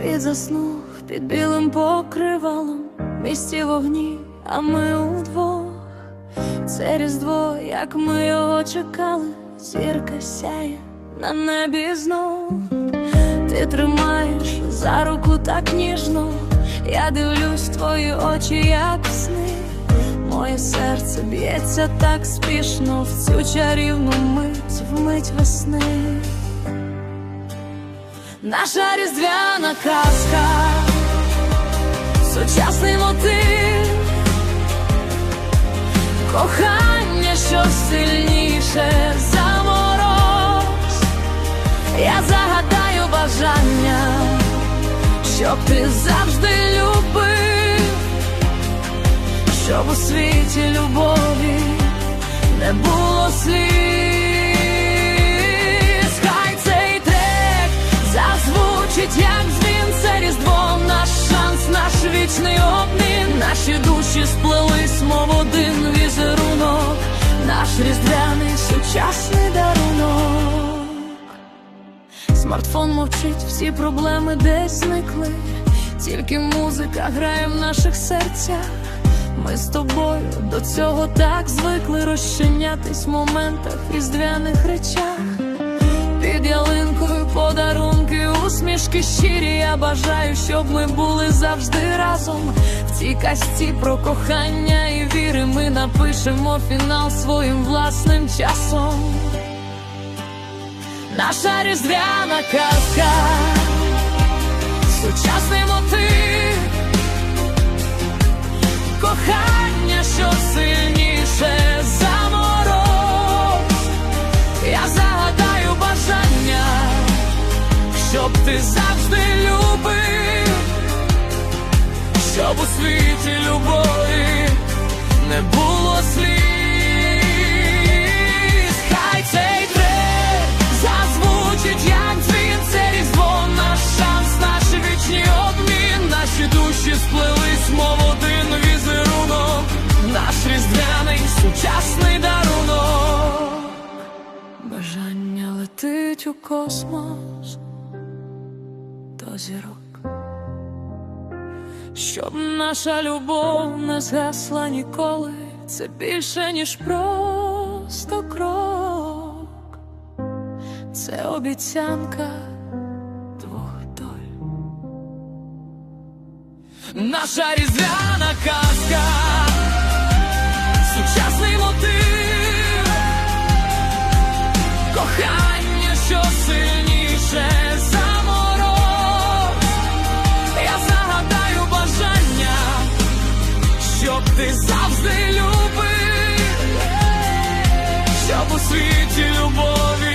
Світ заснув під білим покривалом, в місті вогні, а ми удвох. Це різдво, як ми його чекали, зірка сяє на небі знов. Ти тримаєш за руку так ніжно, я дивлюсь в твої очі, як сни. Моє серце б'ється так спішно в цю чарівну мить, в мить весни. Наша різдвяна казка, сучасний мотив, кохання, що сильніше за мороз. Я загадаю бажання, щоб ти завжди любив, щоб у світі любові не було сліз. Наші душі сплелись, мов один візерунок, наш різдвяний сучасний дарунок. Смартфон мовчить, всі проблеми десь зникли, тільки музика грає в наших серцях. Ми з тобою до цього так звикли розчинятись в моментах різдвяних речах. Під ялинкою подарунки, усмішки щирі. Я бажаю, щоб ми були завжди разом. В цій казці про кохання і віри ми напишемо фінал своїм власним часом. Наша різдвяна казка, сучасний мотив, кохання, що ти завжди любив, щоб у світі любові не було сліз. Хай цей трек зазвучить, як різдво, наш шанс, наш вічний обмін, наші душі сплелись, мов один візерунок, наш різдвяний сучасний дарунок. Бажання летить у космос зірок. Щоб наша любов не згасла ніколи, це більше, ніж просто крок, це обіцянка двох доль. Наша різдвяна казка, ти завжди любив, щоб у світі любові